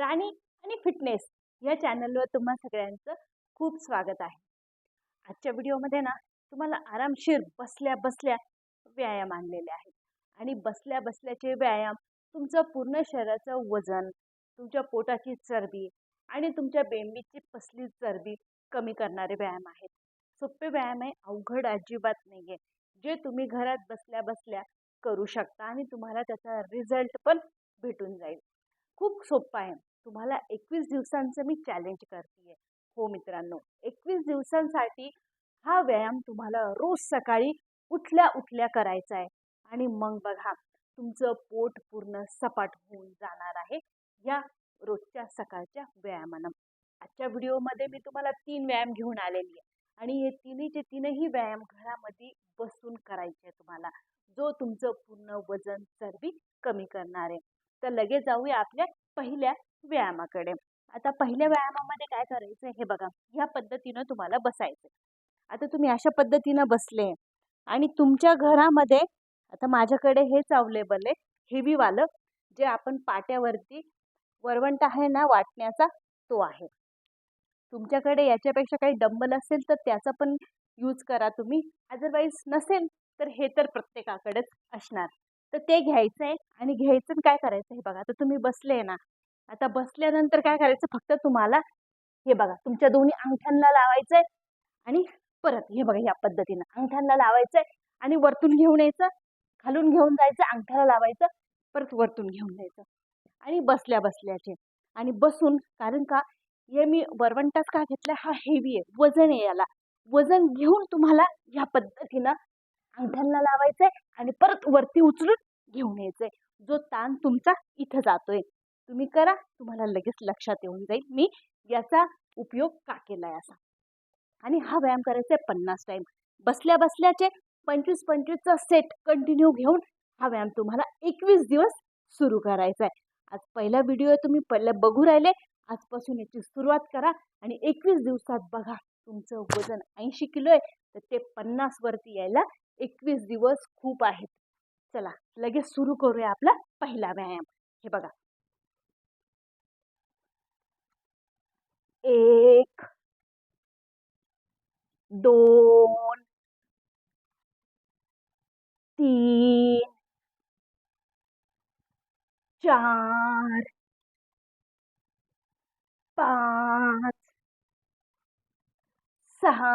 प्राणी आणि फिटनेस या चॅनलवर तुम्हा सगळ्यांचं खूप स्वागत आहे. आजच्या व्हिडिओमध्ये ना तुम्हाला आरामशीर बसल्या बसल्या व्यायाम आणलेले आहेत. आणि बसल्या बसल्याचे व्यायाम तुमचं पूर्ण शरीराचं वजन तुमच्या पोटाची चरबी आणि तुमच्या बेंबीची पसली चरबी कमी करणारे व्यायाम आहेत. सोपे व्यायाम आहे अवघड अजिबात नाही आहे जे तुम्ही घरात बसल्या बसल्या करू शकता आणि तुम्हाला त्याचा रिझल्ट पण भेटून जाईल. खूप सोपं आहे. तुम्हाला एकवीस दिवसांचं मी चॅलेंज करते हो मित्रांनो एकवीस दिवसांसाठी हा व्यायाम तुम्हाला रोज सकाळी उठल्या उठल्या करायचा आहे. आणि मग बघा तुमचं पोट पूर्ण सपाट होऊन जाणार आहे या रोजच्या सकाळच्या व्यायामानं. आजच्या व्हिडिओमध्ये मी तुम्हाला तीन व्यायाम घेऊन आलेली आहे. आणि हे तिन्हीचे तीनही व्यायाम घरामध्ये बसून करायचे आहे तुम्हाला. जो तुमचं पूर्ण वजन चरबी कमी करणार आहे. तर लगेच जाऊया आपल्या पहिल्या व्यायामाकडे. आता पहिल्या व्यायामामध्ये काय करायचं हे बघा ह्या पद्धतीनं तुम्हाला बसायचं आता तुम्ही अशा पद्धतीनं बसले आणि तुमच्या घरामध्ये आता माझ्याकडे हेच अवेलेबल आहे हेवीवालं जे आपण पाट्यावरती वरवंट आहे ना वाटण्याचा तो आहे. तुमच्याकडे याच्यापेक्षा काही डंबल असेल तर त्याचा पण यूज करा तुम्ही. अदरवाईज नसेल तर हे तर प्रत्येकाकडेच असणार. तर ते घ्यायचं आहे आणि घ्यायचं आणि काय करायचं हे बघा. आता तुम्ही बसले ना आता बसल्यानंतर काय करायचं? फक्त तुम्हाला हे बघा तुमच्या दोन्ही अंगठ्यांना लावायचं आहे आणि परत हे बघा ह्या पद्धतीनं अंगठ्यांना लावायचं आहे आणि वरतून घेऊन यायचं खालून घेऊन जायचं अंगठ्याला लावायचं परत वरतून घेऊन जायचं आणि बसल्या बसल्याचे. आणि बसून कारण का हे मी वरवंटाच का घेतला हा हेवी आहे वजन आहे याला. वजन घेऊन तुम्हाला ह्या पद्धतीनं अंगठ्यांना लावायचं आहे आणि परत वरती उचलून घेऊन यायचं आहे जो ताण तुमचा इथं जातोय. तुम्ही करा तुम्हाला लगेच लक्षात येऊन जाईल मी याचा उपयोग का केला आहे असा. आणि हा व्यायाम करायचा आहे पन्नास टाईम बसल्या बसल्याचे पंचवीस पंचवीसचा सेट कंटिन्यू घेऊन हा व्यायाम तुम्हाला एकवीस दिवस सुरू करायचा आहे आज पहिला व्हिडिओ तुम्ही पहिला बघू राहिले आजपासून याची सुरुवात करा आणि एकवीस दिवसात बघा तुमचं वजन ऐंशी किलो आहे तर ते पन्नासवरती यायला एकवीस दिवस खूप आहेत. चला लगेच सुरू करूया आपला पहिला व्यायाम. हे बघा. एक दोन तीन चार पाच सहा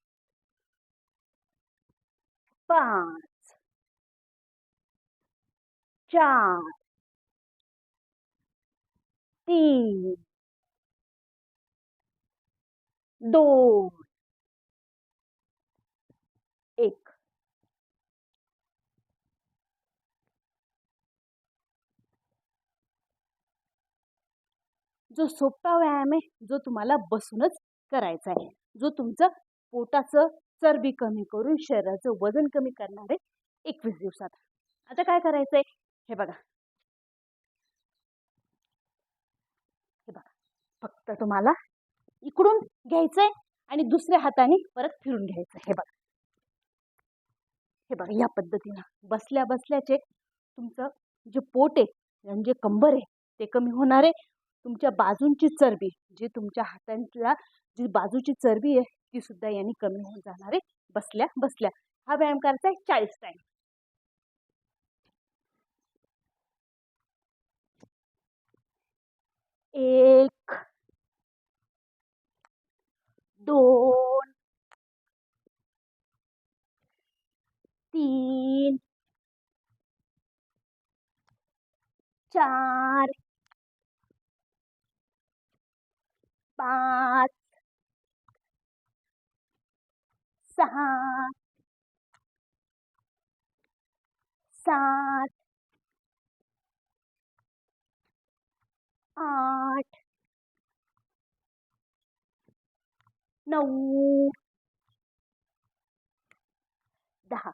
पाच चार तीन दोन एक जो सोपा व्यायाम आहे जो तुम्हाला बसूनच करायचा आहे जो तुमचं पोटाचं चरबी कमी करून शरीराचं वजन कमी करणार आहे एकवीस दिवसात. आता काय करायचं आहे हे बघा. हे बघा. फक्त तुम्हाला इकडून घ्यायचंय आणि दुसऱ्या हाताने परत फिरून घ्यायचं हे बघा. हे बघा या पद्धतीनं बसल्या बसल्याचे तुमचं जे पोट आहे आणि जे कंबर आहे ते कमी होणार आहे. तुमच्या बाजूंची चरबी जी तुमच्या हातांच्या जी बाजूची चरबी आहे ती सुद्धा यांनी कमी होऊन जाणार बसल्या बसल्या. हा व्यायाम करायचा आहे चाळीस टाईम एक, दोन, तीन, चार, पाच सहा सात आठ नऊ दहा.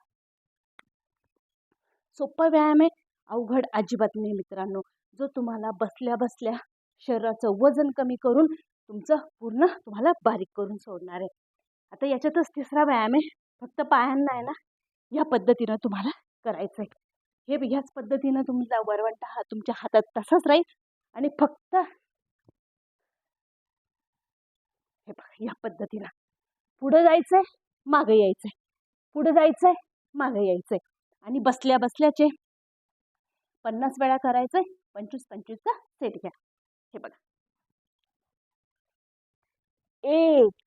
सोपा व्यायाम आहे. अवघड अजिबात नाही मित्रांनो. जो तुम्हाला बसल्या बसल्या शरीराचं वजन कमी करून तुमचं पूर्ण तुम्हाला बारीक करून सोडणार आहे. आता याच्यातच तिसरा व्यायाम आहे. फक्त पायांना आहे ना ह्या पद्धतीनं तुम्हाला करायचं आहे हे ह्याच पद्धतीनं तुमचा वरवंटा हा तुमच्या हातात तसाच राहील. आणि फक्त हे बघा या पद्धतीनं. पुढं जायचंय मागं यायचंय. पुढं जायचंय मागं यायचंय. आणि बसल्या बसल्याचे पन्नास वेळा करायचंय पंचवीस पंचवीसचा सेट घ्या. हे बघा. एक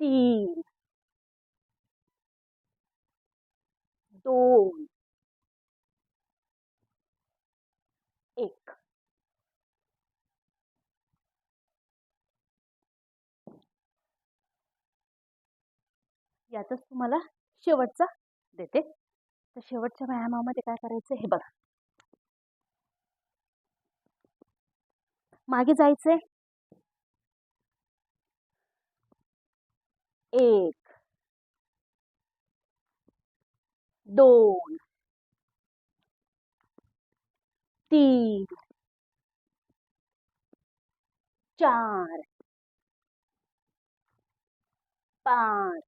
तीन. दोन. एक. यातच तुम्हाला शेवटचा देते. तर शेवटच्या व्यायामामध्ये काय करायचं हे बघा. मागे जायचंय. एक दोन तीन चार पाच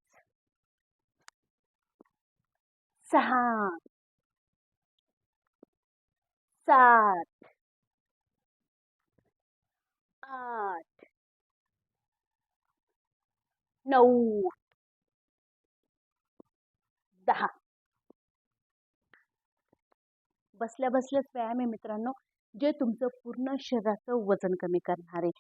सहा सात आठ नऊ. दहा. बसल्या बसल्याच व्यायाम आहे मित्रांनो. जे तुमचं पूर्ण शरीराचं वजन कमी करणार आहे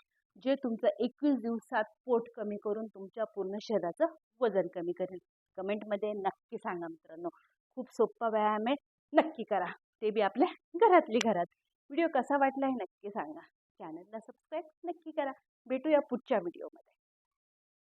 जे तुमचं एकवीस दिवसात पोट कमी करून तुमच्या पूर्ण शरीराचं वजन कमी करेल. कमेंटमध्ये नक्की सांगा मित्रांनो. खूप सोपा व्यायाम आहे. नक्की करा. ते बी आपल्या घरातली घरात. व्हिडिओ कसा वाटला आहे नक्की सांगा. चॅनलला सबस्क्राईब नक्की करा. भेटूया पुढच्या व्हिडिओमध्ये